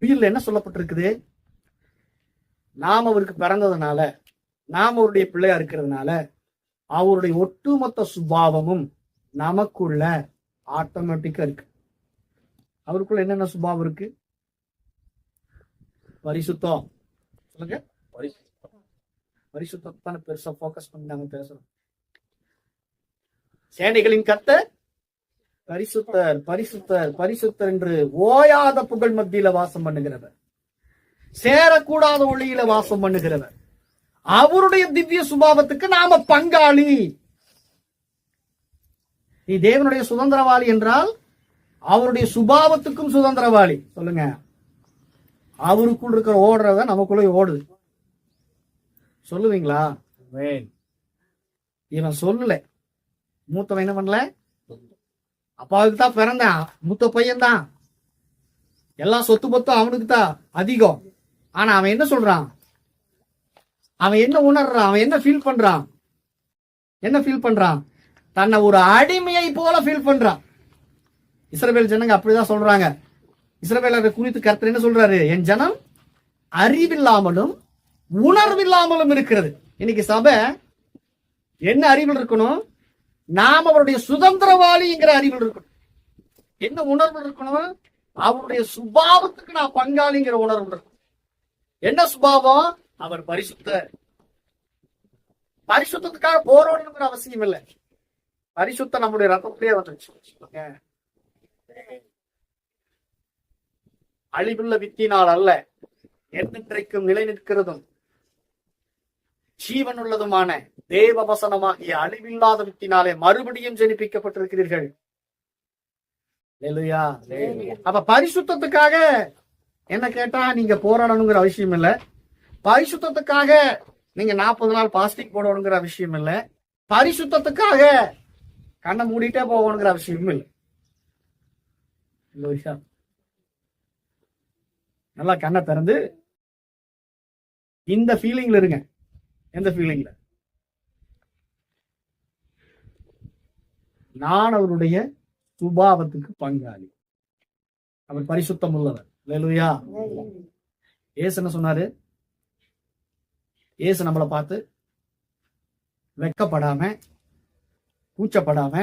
உயிரில் என்ன சொல்லப்பட்டிருக்குது? நாம் அவருக்கு பிறந்ததுனால நாம் அவருடைய பிள்ளையா இருக்கிறதுனால அவருடைய ஒட்டுமொத்த சுபாவமும் நமக்குள்ள ஆட்டோமேட்டிக்கா இருக்கு. அவருக்குள்ள என்னென்ன சுபாவம் இருக்கு? பரிசுத்தம். சொல்லுங்க. பரிசுத்தான பெருசா போக்கஸ் பண்ணி நாங்க பேசுறோம் சேனைகளின் கத்தை பரிசுத்தர் பரிசுத்தர் பரிசுத்தர் என்று ஓயாத புகழ் மத்தியில வாசம் பண்ணுகிறவர். சேரக்கூடாத ஒளியில வாசம் பண்ணுகிறவர். அவருடைய திவ்ய சுபாவத்துக்கு நாம பங்காளி. நீ தேவனுடைய சுதந்திரவாளி என்றால் அவருடைய சுபாவத்துக்கும் சுதந்திரவாளி. சொல்லுங்க. அவருக்குள் இருக்கிற ஓடுறத நமக்குள்ள ஓடுது. சொல்லுவீங்களா? இவன் சொல்லல. மூத்தவன் என்ன பண்ணல? அப்பாவுக்கு தான் பிறந்தான். மூத்த பையன் தான் எல்லா சொத்து பத்தும் அவனுக்கு தான் அதிகம். ஆனா அவன் என்ன சொல்றான்? அவன் என்ன உணர்றான்? அவன் என்ன ஃபீல் பண்றான்? என்ன ஃபீல் பண்றான்? தன்னை ஒரு அடிமையை போல ஃபீல் பண்றான். இஸ்ரபேல் ஜனங்க அப்படிதான் சொல்றாங்க. இஸ்ரவேலரை குறித்து கருத்து என்ன சொல்றாரு? என் ஜனம் அறிவில்லாமலும் உணர்வில்லாமலும் இருக்கிறது. இன்னைக்கு சபை என்ன அறிவில் இருக்கணும்? நாம் அவருடைய சுதந்திரவாளிங்கிற அறிவில் இருக்கணும். என்ன உணர்வு இருக்கணும்? அவருடைய சுபாவத்துக்கு நான் பங்காளிங்கிற உணர்வு இருக்கணும். என்ன சுபாவம்? அவர் பரிசுத்தர் பரிசுத்தத்துக்காக போராடணுங்கிற அவசியம் இல்லை. பரிசுத்த நம்முடைய ரத்தத்திலே வந்துருச்சு. அழிவுள்ள வித்தினால் அல்ல என்றைக்கும் நிலை நிற்கிறதும் ஜீவனுள்ளதுமான தேவ வசனமாகிய அழிவில்லாதவற்றினாலே மறுபடியும் ஜெனிப்பிக்கப்பட்டிருக்கிறீர்கள். அப்ப பரிசுத்தத்துக்காக என்ன கேட்டா நீங்க போராடணுங்கிற அவசியம் இல்ல. பரிசுத்தத்துக்காக நீங்க நாற்பது நாள் பாஸ்டிக் போடணுங்கிற அவசியம் இல்ல. பரிசுத்தத்துக்காக கண்ணை மூடிட்டே போகணுங்கிற அவசியம் இல்லை. நல்லா கண்ணை திறந்து இந்த ஃபீலிங்ல இருங்க. எந்த ஃபீலிங்ல நான் அவருடைய சுபாவத்துக்கு பங்காளி. அவர் பரிசுத்தம் உள்ளவர் இல்லையா ஏசு என்ன சொன்னாரு? ஏசு நம்மளை பார்த்து வெக்கப்படாம கூச்சப்படாம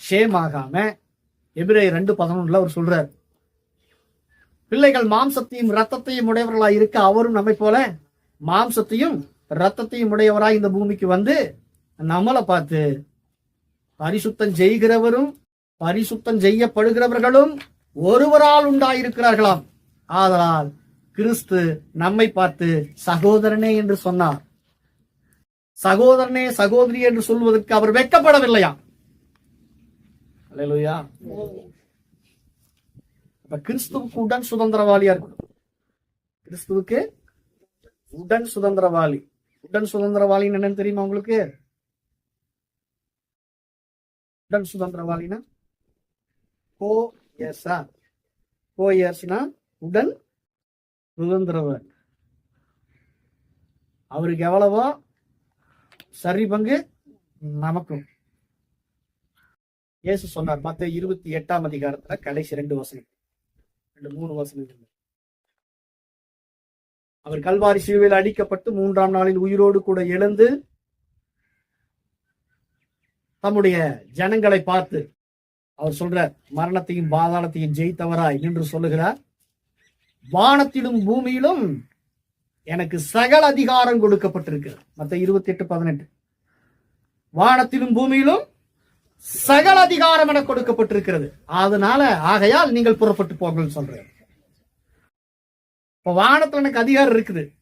ஷேம் ஆகாம எபிரே ரெண்டு பதினொன்றுல அவர் சொல்றார். பிள்ளைகள் மாம்சத்தையும் ரத்தத்தையும் உடையவர்களா இருக்க அவரும் நம்மை போல மாம்சத்தையும் ரத்தத்தையும் உடையவராய் இந்த பூமிக்கு வந்து நம்மளை பார்த்து பரிசுத்தம் செய்கிறவரும் பரிசுத்தம் செய்யப்படுகிறவர்களும் ஒருவரால் உண்டாயிருக்கிறார்களாம். ஆதலால் கிறிஸ்து நம்மை பார்த்து சகோதரனே என்று சொன்னார். சகோதரனே சகோதரி என்று சொல்வதற்கு அவர் வெக்கப்படவில்லையா அப்ப கிறிஸ்துவுக்கு உடன் சுதந்திரவாளியா இருக்கணும். கிறிஸ்துவுக்கு உடன் சுதந்திரவாளி. உடன் சுதந்திரவாளின்னு என்னன்னு தெரியுமா உங்களுக்கு? உடன் சுதந்திரவாளினா? கோ எஸ்ஆ. கோ எஸ்னா உடன் சுதந்திரவாளி. அவருக்கு எவ்வளவோ சரி பங்கு நமக்கும். இயேசு சொன்னார் மத்த இருபத்தி எட்டாம் அதிகாரத்துல கடைசி ரெண்டு வசனம். ரெண்டு மூணு வசனம் அவர் கல்வாரி சிலுவையில் அடிக்கப்பட்டு மூன்றாம் நாளில் உயிரோடு கூட எழுந்து தம்முடைய ஜனங்களை பார்த்து அவர் சொல்றார் மரணத்தையும் பாதாளத்தையும் ஜெயித்தவராய் நின்று சொல்லுகிறார். வானத்திலும் பூமியிலும் எனக்கு சகல அதிகாரம் கொடுக்கப்பட்டிருக்கிறது. மத்த இருபத்தி எட்டு பதினெட்டு. வானத்திலும் பூமியிலும் சகல அதிகாரம் என கொடுக்கப்பட்டிருக்கிறது. அதனால ஆகையால் நீங்கள் புறப்பட்டு போங்கள் சொல்றேன். இப்ப வானத்துல எனக்கு அதிகாரம் இருக்குது.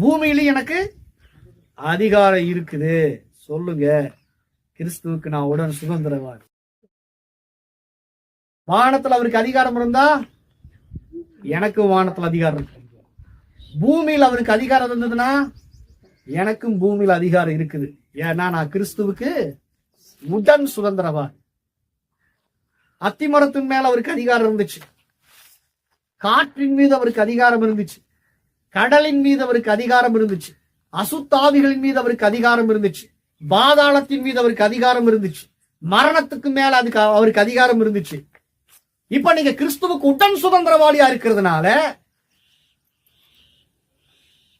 பூமியிலையும் எனக்கு அதிகாரம் இருக்குது. சொல்லுங்க. கிறிஸ்துவுக்கு நான் உடன் சுதந்திரவார் வானத்துல அவருக்கு அதிகாரம் இருந்தா? எனக்கும் வானத்துல அதிகாரம் இருக்கு. பூமியில் அவருக்கு அதிகாரம் இருந்ததுன்னா எனக்கும் பூமியில் அதிகாரம் இருக்குது. ஏன்னா நான் கிறிஸ்துவுக்கு உடன் சுதந்திரவாதி அத்திமரத்தின் மேல அவருக்கு அதிகாரம் இருந்துச்சு. காற்றின் மீது அவருக்கு அதிகாரம் இருந்துச்சு. கடலின் மீது அவருக்கு அதிகாரம் இருந்துச்சு. அசுத்தாவிகளின் மீது அவருக்கு அதிகாரம் இருந்துச்சு. பாதாளத்தின் மீது அவருக்கு அதிகாரம் இருந்துச்சு. மரணத்துக்கு மேல அதுக்கு அவருக்கு அதிகாரம் இருந்துச்சு. இப்ப நீங்க கிறிஸ்துவுக்கு உடன் சுதந்திரவாளியா இருக்கிறதுனால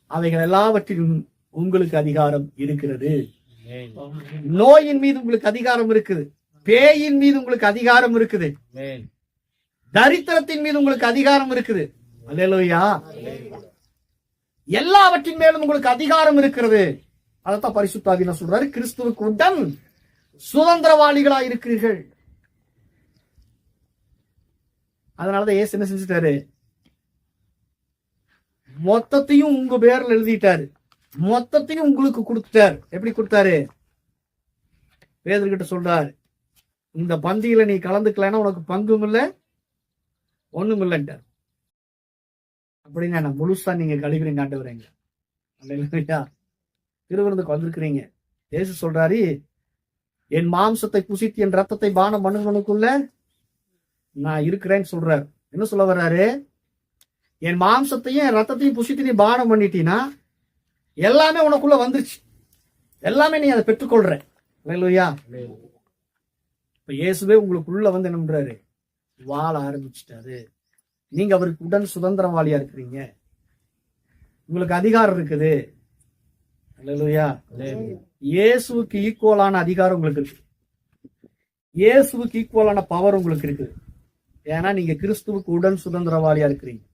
அவைகள் எல்லாவற்றிலும் உங்களுக்கு அதிகாரம் இருக்கிறது. நோயின் மீது உங்களுக்கு அதிகாரம் இருக்குது. பேயின் மீது உங்களுக்கு அதிகாரம் இருக்குது. தரித்திரத்தின் மீது உங்களுக்கு அதிகாரம் இருக்குது. அல்லேலூயா. எல்லாவற்றின் மேலும் உங்களுக்கு அதிகாரம் இருக்கிறது. அதைத்தான் பரிசுத்தாவின சொல்றாரு. கிறிஸ்துவுக்கு உடன் சுதந்திரவாளிகளா இருக்கிறீர்கள். அதனாலதான் ஏசு என்ன செஞ்சுட்டாரு? மொத்தத்தையும் உங்க பேர்ல எழுதிட்டாரு. மொத்தத்தையும் உங்களுக்கு கொடுத்துட்டாரு. எப்படி கொடுத்தாரு? பேதர்கிட்ட சொல்றாரு. இந்த பந்தியில நீ கலந்துக்கலன்னா உனக்கு பங்கும் இல்ல ஒண்ணும் இல்லைன்ட்டார் அப்படின்னா நான் முழுசா நீங்க கழிக்கிறீங்க ஆண்டவரேங்க அல்லேலூயா. திருவிருந்துக்கு வந்திருக்கிறீங்க. இயேசு சொல்றாரு என் மாம்சத்தை புசித்து என் ரத்தத்தை பானம் பண்ணுவனுக்குள்ள நான் இருக்கிறேன்னு சொல்றாரு. என்ன சொல்ல வர்றாரு? என் மாம்சத்தையும் என் ரத்தத்தையும் புசித்து நீ பானம் பண்ணிட்டீன்னா எல்லாமே உனக்குள்ள வந்துருச்சு. எல்லாமே நீ அதை பெற்றுக்கொள்ற. அல்லேலூயா. இப்ப இயேசுவே உங்களுக்குள்ள வந்து என்ன பண்றாரு? வாழ ஆரம்பிச்சிட்டாரு. நீங்க அவருக்கு உடன் சுதந்திரவாளியா இருக்கிறீங்க. உங்களுக்கு அதிகாரம் இருக்குது. அல்லேலூயா. இயேசுவுக்கு ஈக்குவலான அதிகாரம் உங்களுக்கு இருக்கு. இயேசுவுக்கு ஈக்குவலான பவர் உங்களுக்கு இருக்குது ஏன்னா நீங்க கிறிஸ்துவுக்கு உடன் சுதந்திரவாளியா இருக்கிறீங்க.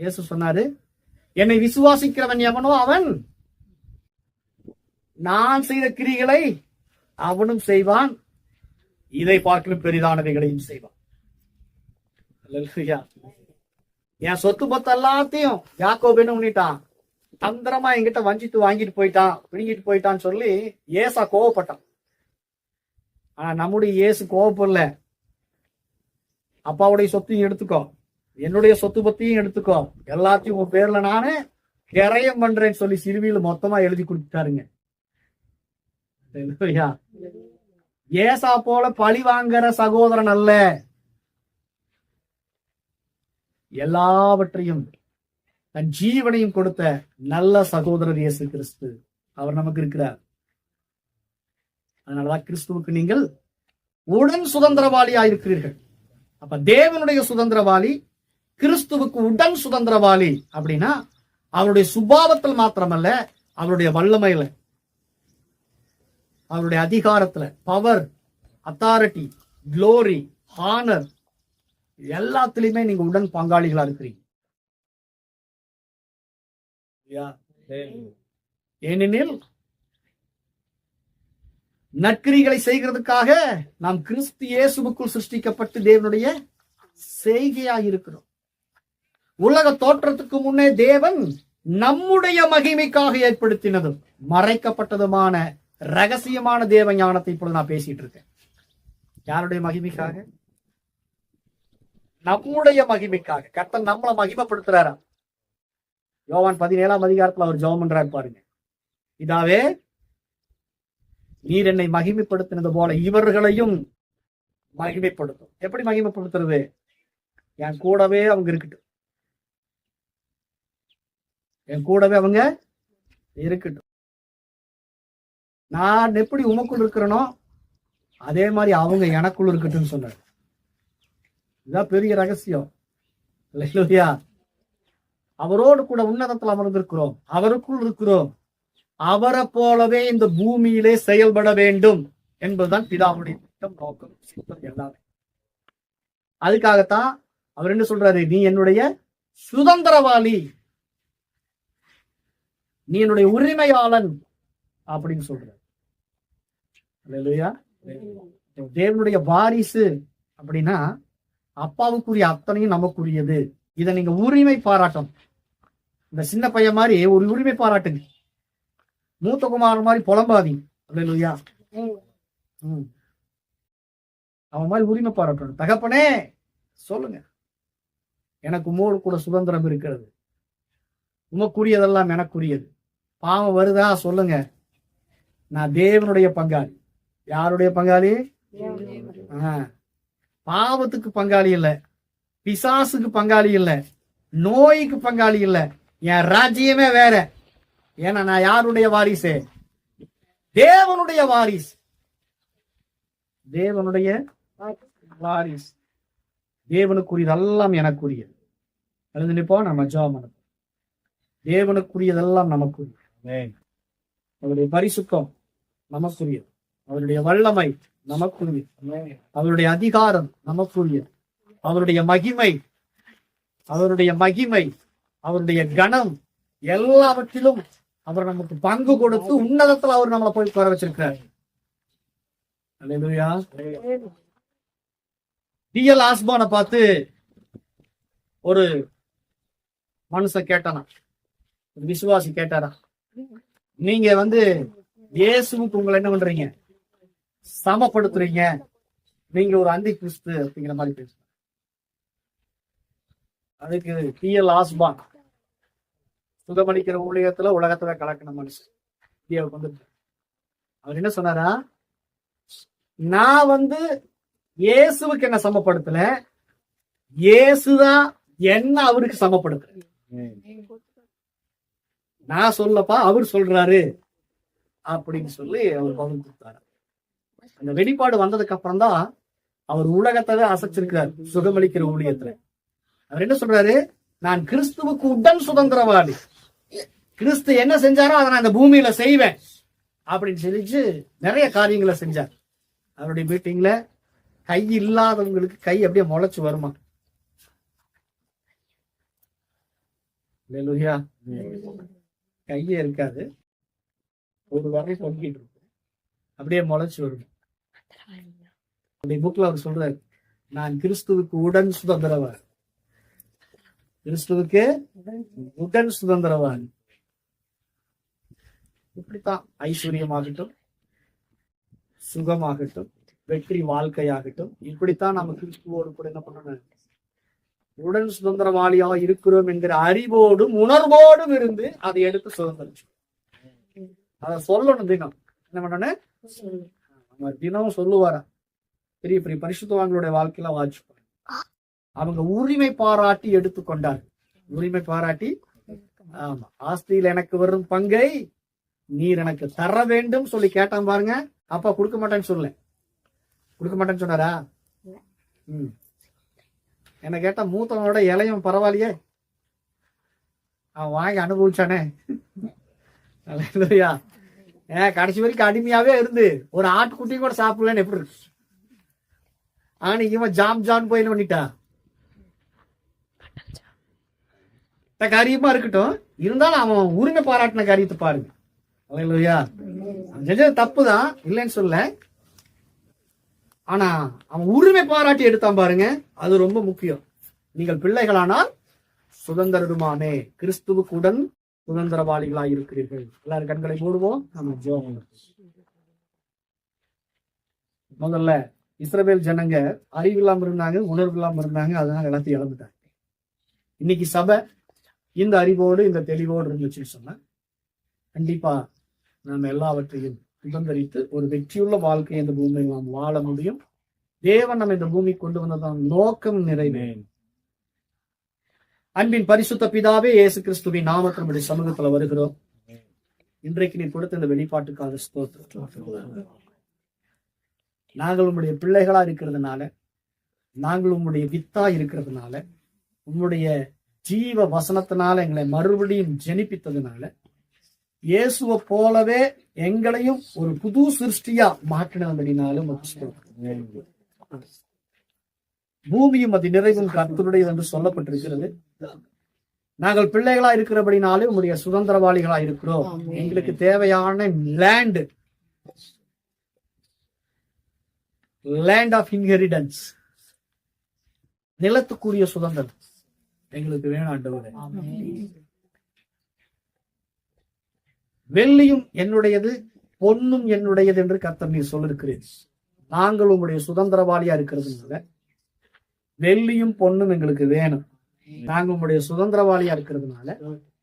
இயேசு சொன்னாரு என்னை விசுவாசிக்கிறவன் எவனோ அவன்? நான் செய்த கிரிகளை அவனும் செய்வான். இதை பார்க்கலும் பெரிதானவைகளையும் செய்வான். என் சொத்து பத்து எல்லாத்தையும் யாக்கோபு என்ன பண்ணிட்டான் தந்திரமா என்கிட்ட வஞ்சித்து வாங்கிட்டு போயிட்டான் பிடுங்கிட்டு போயிட்டான்னு சொல்லி ஏசா கோவப்பட்டான். ஆனா நம்முடைய ஏசு கோவப்படல. அப்பாவுடைய சொத்தையும் எடுத்துக்கோ. என்னுடைய சொத்து பத்தியும் எடுத்துக்கோ. எல்லாத்தையும் உன் பேர்ல நானு கிரயம் பண்றேன்னு சொல்லி சிறுவியில மொத்தமா எழுதி கொடுத்துட்டாருங்க. ஏசா போல பழி வாங்குற சகோதரன் அல்ல. எல்லாவற்றையும் தன் ஜீவனையும் கொடுத்த நல்ல சகோதரர் இயேசு கிறிஸ்து. அவர் நமக்கு இருக்கிறார். அதனாலதான் கிறிஸ்துவுக்கு நீங்கள் உடன் சுதந்திரவாளியா இருக்கிறீர்கள் அப்ப தேவனுடைய சுதந்திரவாளி கிறிஸ்துவுக்கு உடன் சுதந்திரவாளி அப்படின்னா அவருடைய சுபாவத்தில் மாத்திரமல்ல அவருடைய வல்லமையில அவருடைய அதிகாரத்துல பவர் அத்தாரிட்டி க்ளோரி ஹானர் எல்லாத்துலயுமே நீங்க உடன் பங்காளிகளா இருக்கிறீங்க? ஏனெனில் நற்கிரிகளை செய்கிறதுக்காக நாம் கிறிஸ்து இயேசுவுக்குள் சிருஷ்டிக்கப்பட்டு தேவனுடைய செய்கையா இருக்கிறோம். உலக தோற்றத்துக்கு முன்னே தேவன் நம்முடைய மகிமைக்காக ஏற்படுத்தினதும் மறைக்கப்பட்டதுமான ரகசியமான தேவ ஞானத்தை இப்பொழுது நான் பேசிட்டு இருக்கேன். யாருடைய மகிமைக்காக? நம்முடைய மகிமைக்காக. கர்த்தர் நம்மளை மகிமைப்படுத்துறாரா யோவான் பதினேழாம் அதிகாரத்துல அவர் ஜெபம் பண்றாரு பாருங்க. இதாவே நீர் என்னை மகிமைப்படுத்தினது போல இவர்களையும் மகிமைப்படுத்தும். எப்படி மகிமைப்படுத்துறது? என் கூடவே அவங்க இருக்கட்டும். என் கூடவே அவங்க இருக்கட்டும். நான் எப்படி உமக்குள் இருக்கிறனோ அதே மாதிரி அவங்க எனக்குள் இருக்கட்டும்னு சொன்னார். இதுதான் பெரிய ரகசியம். இல்லையா அவரோடு கூட உன்னதத்தில் அமர்ந்திருக்கிறோம். அவருக்குள் இருக்கிறோம். அவரை போலவே இந்த பூமியிலே செயல்பட வேண்டும் என்பதுதான் பிதாவுடைய திட்டம் நோக்கம் சித்தம் எல்லாமே. அதுக்காகத்தான் அவர் என்ன சொல்றாரு? நீ என்னுடைய சுதந்திரவாளி. நீ என்னுடைய உரிமையாளன் அப்படின்னு சொல்றாரு. தேவனுடைய வாரிசு அப்படின்னா அப்பாவுக்குரிய அத்தனையும் நமக்குரியது. இதை நீங்க உரிமை பாராட்டணும். இந்த சின்ன பையன் மாதிரி ஒரு உரிமை பாராட்டுங்க. மூத்த குமாரன் மாதிரி புலம்பாதீங்க. அல்லேலூயா. ம். அவன் மாதிரி உரிமை பாராட்டணும். தகப்பனே சொல்லுங்க. எனக்கு உமோடு கூட சுதந்திரம் இருக்கிறது. உமக்குரியதெல்லாம் எனக்குரியது. பாவம் வருதா? சொல்லுங்க. நான் தேவனுடைய பங்காளி. யாருடைய பங்காளி. ஆ. பாவத்துக்கு பங்காளி இல்ல. பிசாசுக்கு பங்காளி இல்ல. நோய்க்கு பங்காளி இல்ல. என் ராஜ்யமே வேற. ஏன்னா நான் யாருடைய வாரிசு? தேவனுடைய வாரிசு. தேவனுடைய வாரிசு. தேவனுக்குரியதெல்லாம் எனக்குரியது. எழுந்து நிப்போம் நம்ம பண்ணணும் தேவனுக்குரியதெல்லாம் நமக்குரியது. அவருடைய பரிசுத்தம் நமக்குரியது. அவருடைய வல்லமை நமக்குரிய அவருடைய அதிகாரம் நமக்குரிய. அவருடைய மகிமை அவருடைய மகிமை அவருடைய கணம் எல்லாவற்றிலும் அவர் நமக்கு பங்கு கொடுத்து உன்னதத்துல அவர் நம்மளை போய் உட்கார வச்சிருக்கிறார். டிஎல் ஆஸ்பானை பார்த்து ஒரு மனுஷன் கேட்டானா? ஒரு விசுவாசி கேட்டாரா? நீங்க வந்து இயேசுவுக்கு உங்களை என்ன பண்றீங்க? சமப்படுத்துறீங்க. நீங்க ஒரு அந்தி கிறிஸ்து அப்படிங்கிற மாதிரி பேசுறேன் அதுக்கு டிஎல் ஆஸ்பான் சுகமணிக்கிற ஊழியத்துல உலகத்துல கலக்கின மனுஷன். இந்தியாவுக்கு வந்து அவர் என்ன சொன்னாரா? நான் வந்து இயேசுவுக்கு என்ன சமப்படுத்தல? இயேசுதான் என்ன அவருக்கு சமப்படுத்துறேன் நான் சொல்லப்பா அவர் சொல்றாரு. அப்படின்னு சொல்லி அவர் பகிர்ந்து கொடுத்தாரு. அந்த வெளிப்பாடு வந்ததுக்கு அப்புறம் தான் அவர் உலகத்தை அசைச்சிருக்கிறார் சுகமளிக்கிற ஊழியத்துல. அவர் என்ன சொல்றாரு? நான் கிறிஸ்துவுக்கு உடன் சுதந்திரவாதி. கிறிஸ்து என்ன செஞ்சாரோ அதை நான் இந்த பூமியில செய்வேன். அப்படின்னு சொல்லிச்சு நிறைய காரியங்களை செஞ்சார். அவருடைய மீட்டிங்ல கை இல்லாதவங்களுக்கு கை அப்படியே முளைச்சு வருமா? அல்லேலூயா. கையே இருக்காது. ஒரு வரை தொங்கிட்டு இருக்கும் அப்படியே முளைச்சு வரும் அப்படி புக்ல அவர் சொல்றாரு நான் கிறிஸ்துவுக்கு உடன் சுதந்திரவான். கிறிஸ்துவுக்கு உடன் சுதந்திரவான். இப்படித்தான் ஐஸ்வர்யமாகட்டும் சுகமாகட்டும் வெற்றி வாழ்க்கையாகட்டும் இப்படித்தான் நம்ம கிறிஸ்துவோடு கூட என்ன பண்ணணும்? உடன் சுதந்திரவாளியா இருக்கிறோம் என்கிற அறிவோடும் உணர்வோடும் இருந்து அதை எடுத்து சுதந்திரிச்சு அத சொல்லணும் தினம். என்ன பண்ணணும்? நம்ம தினம் சொல்லுவாரா பெரிய பெரிய பரிசுத்தவான்களுடைய வாழ்க்கையில வாட்சி அவங்க உரிமை பாராட்டி எடுத்துக்கொண்டார் உரிமை பாராட்டி ஆமா ஆஸ்தியில் எனக்கு வரும் பங்கை நீர் எனக்கு தர வேண்டும் சொல்லி கேட்டான் பாருங்க. அப்பா கொடுக்க மாட்டேன்னு சொல்ல கொடுக்க மாட்டேன்னு சொன்னாரா? ம். என்ன கேட்டா மூத்தவனோட இலையும் பரவாயில்லையே. அவன் வாங்கி அனுபவிச்சானே. இல்லையா கடைசி வரைக்கும் அடிமையாவே இருந்து. ஒரு ஆட்டுக்குட்டியும் கூட சாப்பிடலன்னு எப்படி இருக்கு? ஆனா இவன் ஜாம் ஜான் போய் என்ன பண்ணிட்டா காரியமா இருக்கட்டும். இருந்தாலும் அவன் உரிமை பாராட்டின காரியத்தை பாருங்க. இல்லையா அவன் செஞ்சது தப்புதான் இல்லைன்னு சொல்ல ஆனா அவன் உரிமை பாராட்டி எடுத்தான் பாருங்க. அது ரொம்ப முக்கியம். நீங்கள் பிள்ளைகளானால் சுதந்திரருமானே. கிறிஸ்துவுக்குடன் சுதந்திரவாளிகளாய் இருக்கிறீர்கள். எல்லாரும் கண்களை மூடுவோம். நம்ம ஜெபம் முதல்ல இஸ்ரவேல் ஜனங்க அறிவு இல்லாம இருந்தாங்க உணர்வு இல்லாம இருந்தாங்க அதனால எல்லாத்தையும் இழந்துட்டாங்க. இன்னைக்கு சபை இந்த அறிவோடு இந்த தெளிவோடு இருந்துச்சுன்னு சொன்னா கண்டிப்பா நம்ம எல்லாவற்றையும் சுதந்திரித்து ஒரு வெற்றியுள்ள வாழ்க்கையை இந்த பூமியில் நாம் வாழ முடியும். தேவன் நம்ம இந்த பூமிக்கு கொண்டு வந்ததான் நோக்கம் நிறைவே அன்பின் பரிசுத்த பிதாவே இயேசு கிறிஸ்துவின் நாமத்தில் நம்முடைய சமூகத்துல வருகிறோம். இன்றைக்கு நீ கொடுத்த இந்த வெளிப்பாட்டுக்காக ஸ்தோத்திரம். நாங்கள் உங்களுடைய பிள்ளைகளா இருக்கிறதுனால நாங்கள் உங்களுடைய வித்தா இருக்கிறதுனால உங்களுடைய ஜீவ வசனத்தினால எங்களை மறுபடியும் ஜெனிப்பித்ததுனால இயேசுவை போலவே எங்களையும் ஒரு புது சிருஷ்டியா மாற்றினபடினாலும் பூமியும் அது நிறைவும் கர்த்தருடையது என்று சொல்லப்பட்டிருக்கிறது. நாங்கள் பிள்ளைகளா இருக்கிறபடினாலே உங்களுடைய சுதந்திரவாளிகளா இருக்கிறோம். எங்களுக்கு தேவையான லேண்ட் லேண்ட் ஆஃப் இன்ஹெரிடன்ஸ் நிலத்துக்குரிய சுதந்திரம். எங்களுக்கு வேணும் ஆண்டவரே. வெள்ளியும் என்னுடையது பொன்னும் என்னுடையது என்று கர்த்தர் நீர் சொல்லிருக்கிறேன் நாங்கள் உங்களுடைய சுதந்திரவாளியா இருக்கிறதுனால வெள்ளியும் பொன்னும் எங்களுக்கு வேணும். நாங்க உங்களுடைய சுதந்திரவாளியா இருக்கிறதுனால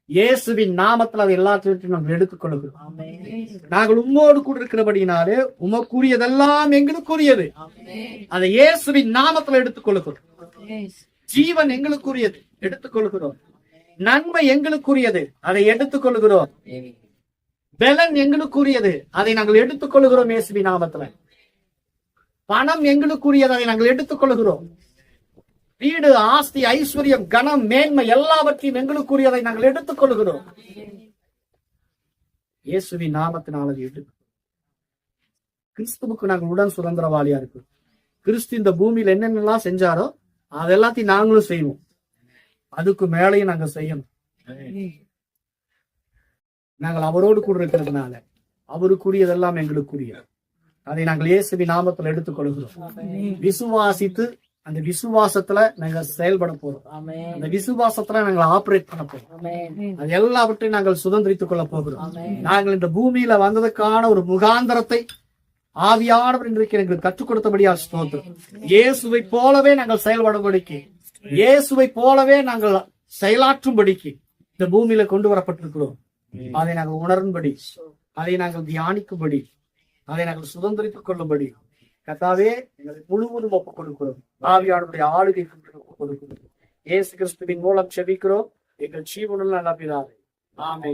இயேசுவின் நாமத்தில் அதை எல்லாத்தையும் நாம் எடுத்துக் கொள்கிறோம் நாங்கள் உம்மோடு கூட இருக்கிறபடினாலே உமக்குரியதெல்லாம் எங்களுக்குரியது. அதை இயேசுவின் நாமத்தில் எடுத்துக் கொள்கிறோம் ஜீவன் எங்களுக்குரியது. எடுத்துக் கொள்கிறோம் நன்மை எங்களுக்குரியது. அதை எடுத்துக் கொள்கிறோம் பலன் எங்களுக்குரியது. அதை நாங்கள் எடுத்துக் கொள்கிறோம் இயேசுவின் நாமத்துல. பணம் எங்களுக்குரியது. அதை நாங்கள் எடுத்துக் கொள்கிறோம் வீடு ஆஸ்தி ஐஸ்வர்யம் கனம் மேன்மை எல்லாவற்றையும் எங்களுக்குரியதை நாங்கள் எடுத்துக் கொள்கிறோம். இயேசுவின் நாமத்தினால் எடுத்து கிறிஸ்துவுக்கு நாங்கள் உடன் சுதந்திரவாளியா இருக்கோம் கிறிஸ்து இந்த பூமியில என்னென்னலாம் செஞ்சாரோ அது எல்லாத்தையும் நாங்களும் செய்வோம். அதுக்கு மேலையும் நாங்க செய்யணும். நாங்கள் அவரோடு கூட இருக்கிறதுனால அவருக்குரியதெல்லாம் எங்களுக்குரிய அதை நாங்கள் இயேசுவின் நாமத்தில் எடுத்துக் கொள்கிறோம். விசுவாசித்து அந்த விசுவாசத்துல நாங்க செயல்பட போறோம். அந்த விசுவாசத்துல நாங்கள் ஆபரேட் பண்ண போறோம். அது எல்லாவற்றையும் நாங்கள் சுதந்திரித்துக் கொள்ள போகிறோம். நாங்கள் இந்த பூமியில வந்ததுக்கான ஒரு முகாந்தரத்தை ஆவியானவர் இன்றைக்கு எங்களுக்கு கற்றுக் கொடுத்தபடியா ஸ்தோத்திரம். இயேசுவை போலவே நாங்கள் செயல்படும்படிக்கு இயேசுவை போலவே நாங்கள் செயலாற்றும்படிக்கு இந்த பூமியில கொண்டு வரப்பட்டிருக்கிறோம். அதை நாங்கள் உணரும்படி அதை நாங்கள் தியானிக்கும்படி அதை நாங்கள் சுதந்திரித்துக் கொள்ளும்படி கத்தாவே எங்களை முழுவதும் ஒப்புக் கொடுக்கிறோம் ஆவியானுடைய ஆளுகை ஒப்புக் கொடுக்கிறோம் ஏசு கிறிஸ்துவின் மூலம் செபிக்கிறோம். எங்கள் ஜீவனுள்ள நல்ல ஆமே